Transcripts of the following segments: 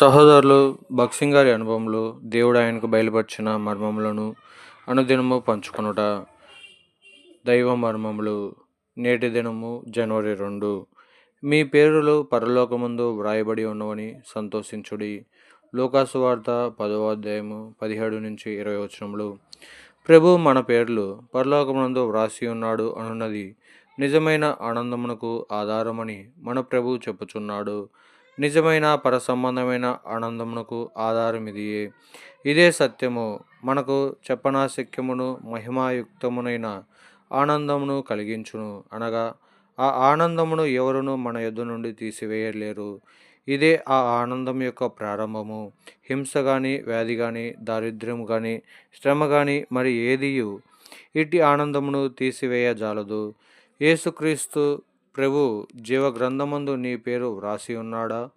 సహోదరులు భక్సింగ్ గారి అనుభవంలో దేవుడు ఆయనకు బయలుపరిచిన మర్మములను అనుదినము పంచుకొనుట దైవ మర్మములు నేటి దినము జనవరి రెండు. మీ పేరులో పరలోకముందు వ్రాయబడి ఉన్నవని సంతోషించుడి. లోకాసు వార్త పదవ అధ్యాయము పదిహేడు నుంచి ఇరవై వచనములు. ప్రభు మన పేర్లు పరలోకమునందు వ్రాసి ఉన్నాడు అనున్నది నిజమైన ఆనందమునకు ఆధారమని మన ప్రభు చెప్పుచున్నాడు. నిజమైన పరసంబంధమైన ఆనందమునకు ఆధారం ఇదియే ఇదే సత్యము. మనకు చెప్పనాశక్యమును మహిమాయుక్తమునైన ఆనందమును కలిగించును. అనగా ఆ ఆనందమును ఎవరును మన యొద్ద నుండి తీసివేయలేరు. ఇదే ఆ ఆనందం యొక్క ప్రారంభము. హింస కానీ వ్యాధి కానీ దారిద్ర్యం కానీ శ్రమ కానీ మరి ఏదియు ఇట్టి ఆనందమును తీసివేయజాలదు. యేసుక్రీస్తు ప్రభు జీవ గ్రంథమందు నీ పేరు వ్రాసి ఉన్నాడా?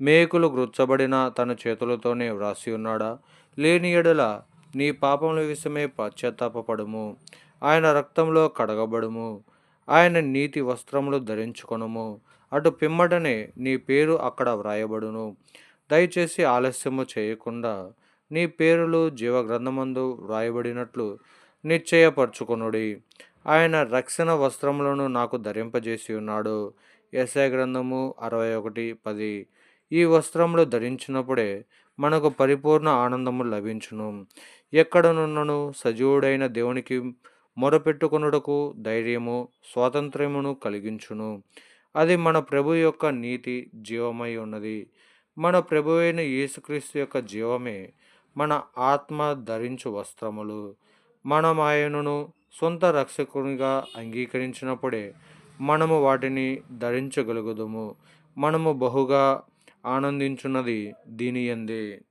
మేకులు గుచ్చబడిన తన చేతులతోనే వ్రాసి ఉన్నాడా? లేని ఎడల నీ పాపముల విషయమే పశ్చాత్తాపడము ఆయన రక్తంలో కడగబడుము. ఆయన నీతి వస్త్రములు ధరించుకొనుము. అటు పిమ్మటనే నీ పేరు అక్కడ వ్రాయబడును. దయచేసి ఆలస్యము చేయకుండా నీ పేరులు జీవగ్రంథమందు వ్రాయబడినట్లు నిశ్చయపరచుకొనుడి. ఆయన రక్షణ వస్త్రములను నాకు ధరింపజేసి ఉన్నాడు ఎస్ఐ గ్రంథము అరవై ఒకటి పది. ఈ వస్త్రములు ధరించినప్పుడే మనకు పరిపూర్ణ ఆనందము లభించును. ఎక్కడనున్నను సజీవుడైన దేవునికి మొరపెట్టుకొనుటకు ధైర్యము స్వాతంత్ర్యమును కలిగించును. అది మన ప్రభు యొక్క నీతి జీవమై ఉన్నది. మన ప్రభువైన యేసుక్రీస్తు యొక్క జీవమే మన ఆత్మ ధరించు వస్త్రములు. మనం ఆయనను సొంత రక్షకునిగా అంగీకరించినప్పుడే మనము వాటిని ధరించగలుగుదుము. మనము బహుగా ఆనందించున్నది దీని ఎందే